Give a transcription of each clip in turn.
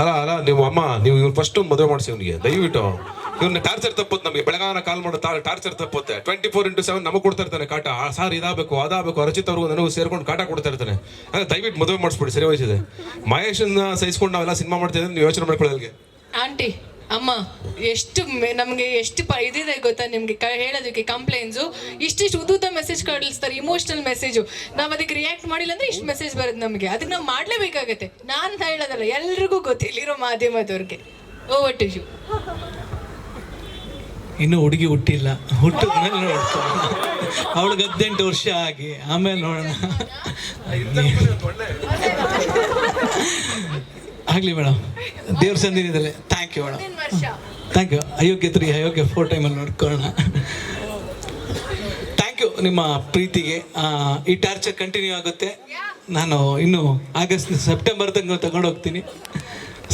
ಅಲ್ಲ ಅಲ್ಲ, ನೀವು ಅಮ್ಮ, ನೀವು ಇವ್ರು ಫಸ್ಟ್ ಮದುವೆ ಮಾಡಿಸಿ ಇವನಿಗೆ, ದಯವಿಟ್ಟು. ಇವ್ನ ಟಾರ್ಚರ್ ತಪ್ಪುತ್ತೆ ನಮಗೆ. ಬೆಳಗಾನ ಕಾಲ್ ಮಾಡೋ ಟಾರ್ಚರ್ ತಪ್ಪುತ್ತೆ. ಟ್ವೆಂಟಿ ಫೋರ್ ಇಂಟು ಸೆವೆನ್ ನಮಗೆ ಕೊಡ್ತಾ ಇರ್ತಾನೆ ಕಾಟ. ಸಾರ್ ಇದಾಗಬೇಕು, ಅದಾಗಬೇಕು, ಅರಚಿತ ಅವ್ರಿಗೂ ನನಗೂ ಸೇರ್ಕೊಂಡು ಕಾಟ ಕೊಡ್ತಾ ಇರ್ತಾನೆ. ಅದೇ ದಯವಿಟ್ಟು ಮದುವೆ ಮಾಡಿಸ್ಬಿಡಿ, ಸರಿ ವಯಸ್ಸಿದೆ. ಮಹೇಶನ್ನ ಸಹಿಸ್ಕೊಂಡು ನಾವೆಲ್ಲ ಸಿನಿಮಾ ಮಾಡ್ತಿದ್ರೆ ನೀವು ಯೋಚನೆ ಮಾಡ್ಕೊಳ್ಳೋದಕ್ಕೆ ಆಂಟಿ. ಅಮ್ಮ ಎಷ್ಟು ನಮಗೆ ನಮ್ಗೆ ಎಷ್ಟು ಪ ಇದಿದೆ ಗೊತ್ತಾ ನಿಮಗೆ ಕ ಹೇಳೋದಕ್ಕೆ ಕಂಪ್ಲೇಂಟ್ಸು ಇಷ್ಟಿಷ್ಟು ಉದ್ದುದ್ದ ಮೆಸೇಜ್ ಕಳಿಸ್ತಾರೆ ಇಮೋಷನಲ್ ಮೆಸೇಜು ನಾವು ಅದಕ್ಕೆ ರಿಯಾಕ್ಟ್ ಮಾಡಿಲ್ಲ ಅಂದರೆ ಇಷ್ಟು ಮೆಸೇಜ್ ಬರುತ್ತೆ ನಮಗೆ. ಅದಕ್ಕೆ ನಾವು ಮಾಡಲೇಬೇಕಾಗತ್ತೆ. ನಾನು ಹೇಳೋದಲ್ಲ ಎಲ್ರಿಗೂ ಗೊತ್ತು ಇಲ್ಲಿರೋ ಮಾಧ್ಯಮದವ್ರಿಗೆ. ಓವರ್ ಟು ಯು ಇನ್ನು ಹುಡುಗಿ ಹುಟ್ಟಿಲ್ಲ. ಹುಟ್ಟಿದ ಮೇಲೆ ಅವಳಿಗೆ ಹದಿನೆಂಟು ವರ್ಷ ಆಗಿ ಆಮೇಲೆ ನೋಡೋಣ. ಆಗಲಿ ಮೇಡಮ್ ದೇವ್ರ ಸಂದಿನಿದಲ್ಲೇ ವರ್ಷ. Thank you Ayogya three Ayogya four ಟೈಮಲ್ಲಿ ನೋಡ್ಕೊಳ್ಳೋಣ. ಥ್ಯಾಂಕ್ ಯು ನಿಮ್ಮ ಪ್ರೀತಿಗೆ. ಈ ಟಾರ್ಚರ್ ಕಂಟಿನ್ಯೂ ಆಗುತ್ತೆ. ನಾನು ಇನ್ನು ಆಗಸ್ಟ್ ಸೆಪ್ಟೆಂಬರ್ ತನಕ ತಗೊಂಡು ಹೋಗ್ತೀನಿ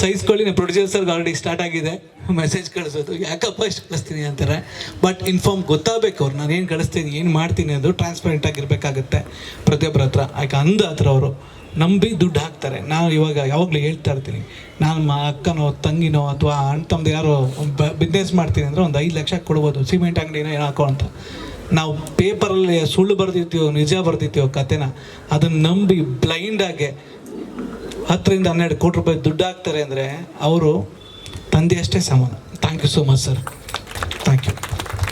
ಸಹಿಸ್ಕೊಳ್ಳಿ ನಿಮ್ಮ ಪ್ರೊಡ್ಯೂಸರ್ಗೆ ಆಲ್ರೆಡಿ ಸ್ಟಾರ್ಟ್ ಆಗಿದೆ. ಮೆಸೇಜ್ ಕಳಿಸೋದು. ಯಾಕಪ್ಪ ಇಷ್ಟು ಕಳಿಸ್ತೀನಿ ಅಂತಾರೆ. ಬಟ್ ಇನ್ಫಾರ್ಮ್ ಗೊತ್ತಾಗಬೇಕು ಅವ್ರು. ನಾನು ಏನು ಕಳಿಸ್ತೀನಿ, ಏನು ಮಾಡ್ತೀನಿ ಅದು ಟ್ರಾನ್ಸ್ಪರೆಂಟ್ ಆಗಿರಬೇಕಾಗುತ್ತೆ. ಪ್ರತಿಯೊಬ್ಬರ ಹತ್ರ. ಯಾಕೆ ಅಂದ ಹತ್ರ ಅವರು. ನಂಬಿ ದುಡ್ಡು ಹಾಕ್ತಾರೆ. ನಾನು ಇವಾಗ ಯಾವಾಗಲೂ ಹೇಳ್ತಾ ಇರ್ತೀನಿ. ನಾನು ಮಾ ಅಕ್ಕನೋ, ತಂಗಿನೋ ಅಥವಾ ಅಣ್ಣ ತಮ್ಮದು ಯಾರೋ ಬಿಸ್ನೆಸ್ ಮಾಡ್ತೀನಿ ಅಂದರೆ ಒಂದು ಐದು ಲಕ್ಷ ಕೊಡ್ಬೋದು. ಸಿಮೆಂಟ್ ಅಂಗಡಿನೋ ಏನೋ ಹಾಕೋ ಅಂತ. ನಾವು ಪೇಪರಲ್ಲಿ ಸುಳ್ಳು ಬರ್ದಿರ್ತೀವೋ ನಿಜ ಬರ್ದಿರ್ತೀವೋ ಕತೆನ, ಅದನ್ನು ನಂಬಿ ಬ್ಲೈಂಡಾಗೆ ಹತ್ತರಿಂದ ಹನ್ನೆರಡು ಕೋಟಿ ರೂಪಾಯಿ ದುಡ್ಡು ಹಾಕ್ತಾರೆ ಅಂದರೆ ಅವರು ತಂದೆಯಷ್ಟೇ ಸಮಾನ. Thank you so much sir thank you